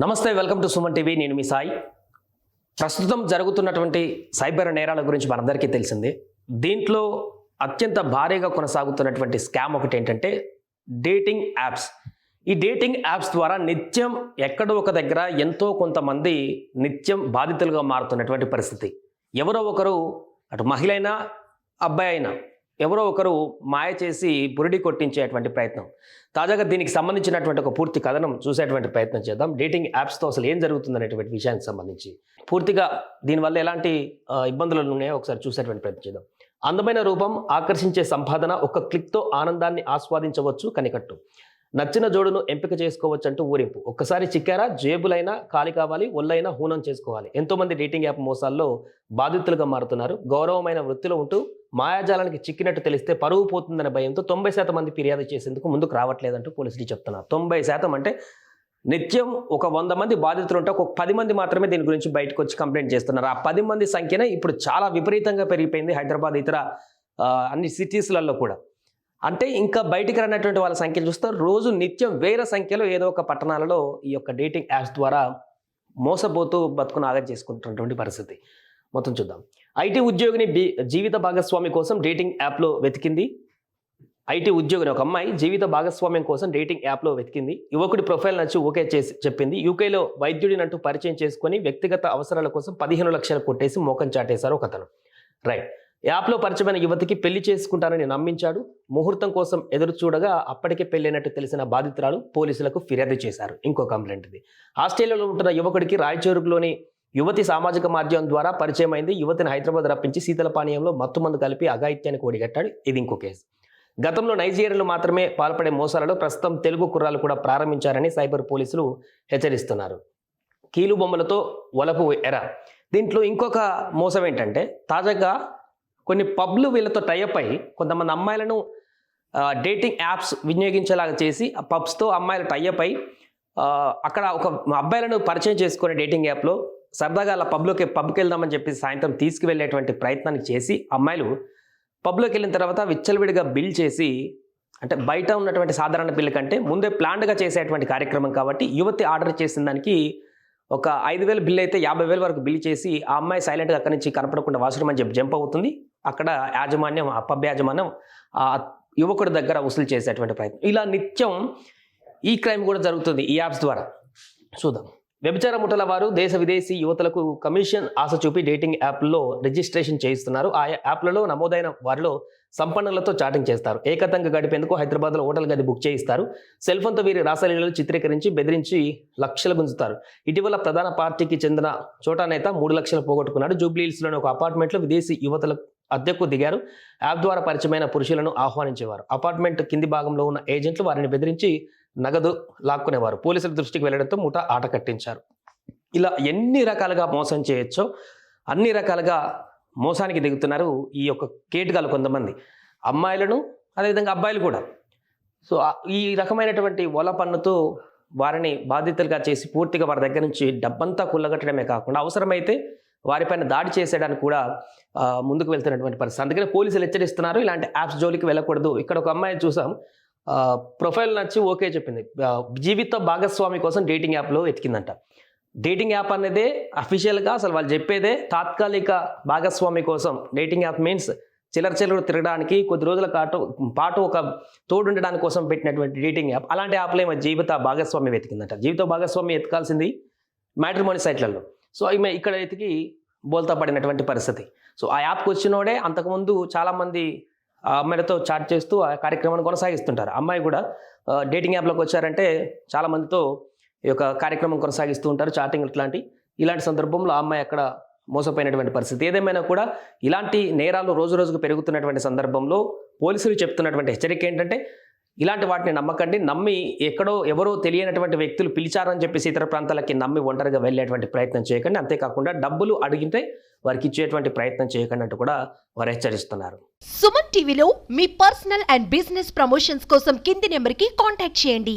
నమస్తే welcome to Suman TV. నేను మీ సాయి. ప్రస్తుతం జరుగుతున్నటువంటి సైబర్ నేరాల గురించి మనందరికీ తెలిసిందే. దీంట్లో అత్యంత భారీగా కొనసాగుతున్నటువంటి స్కామ్ ఒకటి ఏంటంటే డేటింగ్ యాప్స్. ఈ డేటింగ్ యాప్స్ ద్వారా నిత్యం ఎక్కడో ఒక దగ్గర ఎంతో కొంతమంది నిత్యం బాధితులుగా మారుతున్నటువంటి పరిస్థితి. ఎవరో ఒకరు అటు మహిళ అయినా అబ్బాయి అయినా ఎవరో ఒకరు మాయ చేసి బురిడి కొట్టించేటువంటి ప్రయత్నం. తాజాగా దీనికి సంబంధించినటువంటి ఒక పూర్తి కథనం చూసేటువంటి ప్రయత్నం చేద్దాం. డేటింగ్ యాప్స్తో అసలు ఏం జరుగుతుందనేటువంటి విషయానికి సంబంధించి. పూర్తిగా దీనివల్ల ఎలాంటి ఇబ్బందులు ఉన్నాయో ఒకసారి చూసేటువంటి ప్రయత్నం చేద్దాం. అందమైన రూపం ఆకర్షించే సంపాదన ఒక క్లిక్తో ఆనందాన్ని ఆస్వాదించవచ్చు కనికట్టు. నచ్చిన జోడును ఎంపిక చేసుకోవచ్చు అంటూ ఊరింపు. ఒక్కసారి చిక్కారా జేబులైనా ఖాళీ కావాలి ఒళ్ళైనా హూనం చేసుకోవాలి. ఎంతోమంది డేటింగ్ యాప్ మోసాల్లో బాధితులుగా మారుతున్నారు. గౌరవమైన వృత్తిలో ఉంటూ మాయాజాలానికి చిక్కినట్టు తెలిస్తే పరువు పోతుందనే భయంతో తొంభై శాతం మంది ఫిర్యాదు చేసేందుకు ముందుకు రావట్లేదంటూ పోలీసులు చెప్తున్నారు. తొంభై శాతం అంటే నిత్యం ఒక వంద మంది బాధితులు ఉంటే ఒక పది మంది మాత్రమే దీని గురించి బయటకు వచ్చి కంప్లైంట్ చేస్తున్నారు. ఆ పది మంది సంఖ్యనే ఇప్పుడు చాలా విపరీతంగా పెరిగిపోయింది హైదరాబాద్ ఇతర అన్ని సిటీస్లలో కూడా. అంటే ఇంకా బయటికి రానటువంటి వాళ్ళ సంఖ్య చూస్తే రోజు నిత్యం వేల సంఖ్యలో ఏదో ఒక పట్టణాలలో ఈ యొక్క డేటింగ్ యాప్స్ ద్వారా మోసపోతూ బతుకును ఆగం చేసుకుంటున్నటువంటి పరిస్థితి. మొత్తం చూద్దాం. ఐటీ ఉద్యోగిని బి- జీవిత భాగస్వామి కోసం డేటింగ్ యాప్లో వెతికింది. ఐటీ ఉద్యోగిని ఒక అమ్మాయి జీవిత భాగస్వామ్యం కోసం డేటింగ్ యాప్లో వెతికింది. యువకుడి ప్రొఫైల్ నచ్చి ఓకే చేసి చెప్పింది. యూకేలో వైద్యుడినంటూ పరిచయం చేసుకొని వ్యక్తిగత అవసరాల కోసం పదిహేను లక్షలు కొట్టేసి మోకం చాటేశారు ఒకతను రైట్ యాప్లో పరిచయమైన యువతికి పెళ్ళి చేసుకుంటానని నమ్మించాడు. ముహూర్తం కోసం ఎదురు చూడగా అప్పటికే పెళ్ళైనట్టు తెలిసిన బాధితురాలు పోలీసులకు ఫిర్యాదు చేశారు. ఇంకో కంప్లైంట్ ఇది. ఆస్ట్రేలియాలో ఉంటున్న యువకుడికి రాయచూరులోని యువతి సామాజిక మాధ్యమం ద్వారా పరిచయం అయింది యువతిని హైదరాబాద్ రప్పించి శీతల పానీయంలో మత్తుమందు కలిపి అఘాయిత్యానికి ఒడిగట్టాడు ఇది ఇంకో కేసు. గతంలో నైజీరియాలు మాత్రమే పాల్పడే మోసాలలో ప్రస్తుతం తెలుగు కుర్రాలు కూడా ప్రారంభించారని సైబర్ పోలీసులు హెచ్చరిస్తున్నారు. కీలు బొమ్మలతో వలపు ఎర. దీంట్లో ఇంకొక మోసం ఏంటంటే తాజాగా కొన్ని పబ్లు వీళ్ళతో టైఅప్ అయి కొంతమంది అమ్మాయిలను డేటింగ్ యాప్స్ వినియోగించేలాగా చేసి ఆ పబ్స్తో అమ్మాయిలు టైఅప్ అయి అక్కడ ఒక అబ్బాయిలను పరిచయం చేసుకునే డేటింగ్ యాప్లో సరదాగా అలా పబ్లోకి పబ్కి వెళ్దామని చెప్పి సాయంత్రం తీసుకువెళ్ళేటువంటి ప్రయత్నాన్ని చేసి అమ్మాయిలు పబ్లోకి వెళ్ళిన తర్వాత విచ్చలవిడిగా బిల్ చేసి అంటే బయట ఉన్నటువంటి సాధారణ బిల్లు కంటే ముందే ప్లాన్డ్గా చేసేటువంటి కార్యక్రమం కాబట్టి యువతి ఆర్డర్ చేసిన దానికి ఒక ఐదు వేలు బిల్ అయితే యాభై వేల వరకు బిల్ చేసి ఆ అమ్మాయి సైలెంట్గా అక్కడి నుంచి కనపడకుండా వాసరం అని చెప్పి జంప్ అవుతుంది. అక్కడ యాజమాన్యం ఆ పబ్ యాజమాన్యం ఆ యువకుడి దగ్గర వసూలు చేసేటువంటి ప్రయత్నం. ఇలా నిత్యం ఈ క్రైమ్ కూడా జరుగుతుంది ఈ యాప్స్ ద్వారా. చూద్దాం. వ్యభిచార ముఠల వారు దేశ విదేశీ యువతలకు కమిషన్ ఆశ చూపి డేటింగ్ యాప్లో రిజిస్ట్రేషన్ చేయిస్తున్నారు. ఆ యాప్లలో నమోదైన వారిలో సంపన్నులతో చాటింగ్ చేస్తారు. ఏకతంగా గడిపేందుకు హైదరాబాద్లో హోటల్ గది బుక్ చేయిస్తారు. సెల్ఫోన్తో వీరి రాసలీలలు చిత్రీకరించి బెదిరించి లక్షలు గుంజుతారు. ఇటీవల ప్రధాన పార్టీకి చెందిన చోటా నేత మూడు లక్షలు పోగొట్టుకున్నాడు. జూబ్లీహిల్స్లోని ఒక అపార్ట్మెంట్లో విదేశీ యువతలకు అద్దెకు దిగారు. యాప్ ద్వారా పరిచయమైన పురుషులను ఆహ్వానించేవారు. అపార్ట్మెంట్ కింది భాగంలో ఉన్న ఏజెంట్లు వారిని బెదిరించి నగదు లాక్కునేవారు. పోలీసుల దృష్టికి వెళ్ళడంతో ముఠా ఆట కట్టించారు. ఇలా ఎన్ని రకాలుగా మోసం చేయొచ్చో అన్ని రకాలుగా మోసానికి దిగుతున్నారు ఈ యొక్క కేటుగాలు కొంతమంది. అమ్మాయిలను అదేవిధంగా అబ్బాయిలు కూడా. సో ఈ రకమైనటువంటి ఒల పన్నుతో వారిని బాధితులుగా చేసి పూర్తిగా వారి దగ్గర నుంచి డబ్బంతా కుల్లగట్టడమే కాకుండా అవసరమైతే వారిపైన దాడి చేసేయడానికి కూడా ముందుకు వెళ్తున్నటువంటి పరిస్థితి. అందుకనే పోలీసులు హెచ్చరిస్తున్నారు ఇలాంటి యాప్స్ జోలికి వెళ్ళకూడదు. ఇక్కడ ఒక అమ్మాయిని చూసాం. ప్రొఫైల్ నచ్చి ఓకే చెప్పింది. జీవిత భాగస్వామి కోసం డేటింగ్ యాప్లో ఎతికిందంట. డేటింగ్ యాప్ అనేది అఫీషియల్గా అసలు వాళ్ళు చెప్పేదే తాత్కాలిక భాగస్వామి కోసం. డేటింగ్ యాప్ మీన్స్ చిల్లర చిల్లర తిరగడానికి కొద్ది రోజుల పాటు పాటు ఒక తోడు ఉండడానికి కోసం పెట్టినటువంటి డేటింగ్ యాప్. అలాంటి యాప్లో ఏమో జీవిత భాగస్వామి వెతికిందంట. జీవిత భాగస్వామి ఎతకాల్సింది మ్యాట్రిమోని సైట్లలో. సో ఈమె ఇక్కడ ఎతికి బోల్తా పడినటువంటి పరిస్థితి. సో ఆ యాప్కి వచ్చినోడే అంతకుముందు చాలామంది ఆ అమ్మాయిలతో చాట్ చేస్తూ ఆ కార్యక్రమాన్ని కొనసాగిస్తుంటారు. అమ్మాయి కూడా డేటింగ్ యాప్లోకి వచ్చారంటే చాలామందితో ఈ యొక్క కార్యక్రమం కొనసాగిస్తూ ఉంటారు చాటింగ్ ఇట్లాంటి. ఇలాంటి సందర్భంలో ఆ అమ్మాయి అక్కడ మోసపోయినటువంటి పరిస్థితి. ఏదేమైనా కూడా ఇలాంటి నేరాలు రోజు రోజుకు పెరుగుతున్నటువంటి సందర్భంలో పోలీసులు చెప్తున్నటువంటి హెచ్చరిక ఏంటంటే ఇలాంటి వాటిని నమ్మకండి. నమ్మి ఎక్కడో ఎవరో తెలియనటువంటి వ్యక్తులు పిలిచారని చెప్పేసి ఇతర ప్రాంతాలకి నమ్మి ఒంటరిగా వెళ్ళేటువంటి ప్రయత్నం చేయకండి. అంతేకాకుండా డబ్బులు అడిగితే వారికి ఇచ్చేటువంటి ప్రయత్నం చేయకండి అంటూ కూడా వారు హెచ్చరిస్తున్నారు. సుమన్ టీవీలో మీ పర్సనల్ అండ్ బిజినెస్ ప్రమోషన్స్ కోసం కింది నెంబర్కి కాంటాక్ట్ చేయండి.